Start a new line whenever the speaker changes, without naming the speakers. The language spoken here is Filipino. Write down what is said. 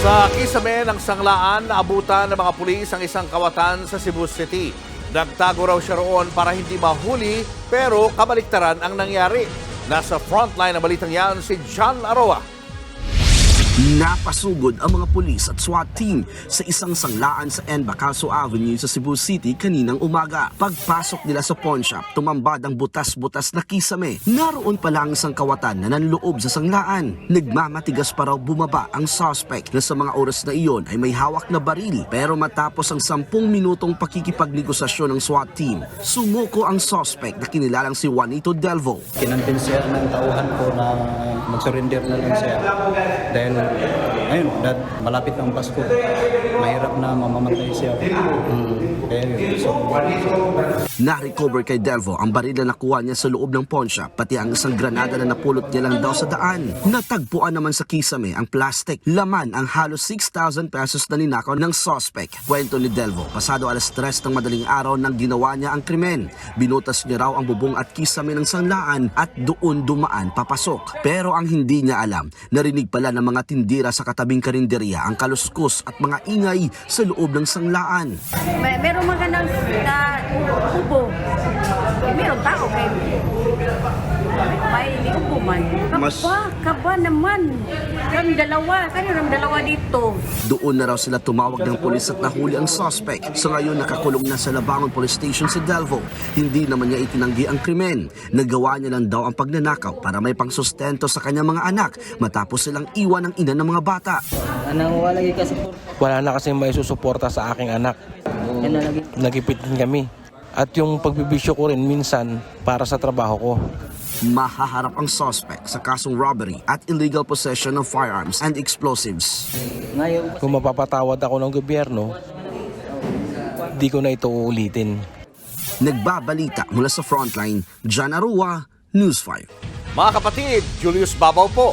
Sa kisame ng sanglaan, naabutan ng mga pulis ang isang kawatan sa Cebu City. Nagtago raw siya roon para hindi mahuli pero kabaliktaran ang nangyari. Nasa frontline ng balitang yan si John Aroa.
Napasugod ang mga pulis at SWAT team sa isang sanglaan sa N. Bacaso Avenue sa Cebu City kaninang umaga. Pagpasok nila sa pawn shop, tumambad ang butas-butas na kisame. Naroon pa lang isang kawatan na nanloob sa sanglaan. Nagmamatigas pa raw bumaba ang suspect na sa mga oras na iyon ay may hawak na baril. Pero matapos ang sampung minutong pakikipagnegosasyon ng SWAT team, sumuko ang suspect na kinilalang si Juanito Delvo.
kinonvince ng tauhan ko na mag-surrender na lang siya. Dahil, ayun, dad, malapit ang Pasko. Mahirap na mamamatay siya. Mm.
Na-recover kay Delvo ang baril na nakuha niya sa loob ng shop, pati ang isang granada na napulot niya lang daw sa daan. Natagpuan naman sa kisame ang plastic. Laman ang halos 6,000 pesos na ninakaw ng suspect. Kwento ni Delvo, pasado alas 3 ng madaling araw nang ginawa niya ang krimen. Binutas niya raw ang bubong at kisame ng sanglaan at doon dumaan papasok. Pero ang hindi niya alam, narinig pala ng mga tindira sa katabing karinderya ang kaluskus at mga ingay sa loob ng sanglaan.
May, mga nang na ubo. Eh, meron tao kay may ubo man. Kaba,
Mas-
kaba naman. Kami dalawa. Kanyo ram dalawa dito.
Doon na raw sila tumawag ng pulis at nahuli ang suspect. Sa ngayon nakakulong na sa Labangon Police Station sa Delvo. Hindi naman niya itinanggi ang krimen. Nagawa niya lang daw ang pagnanakaw para may pangsustento sa kanyang mga anak matapos silang iwan ng ina ng mga bata.
Anong wala lagi ka support?
wala na kasi may susuporta sa aking anak.
Yan na lagi.
Nagipit din kami. At yung pagbibisyo ko rin minsan para sa trabaho ko.
Mahaharap ang suspect sa kasong robbery at illegal possession of firearms and explosives.
Ngayon,
Kung mapapatawad ako ng gobyerno, di ko na ito uulitin.
Nagbabalita mula sa frontline, John Arua, News 5.
Mga kapatid, Julius Babaw po.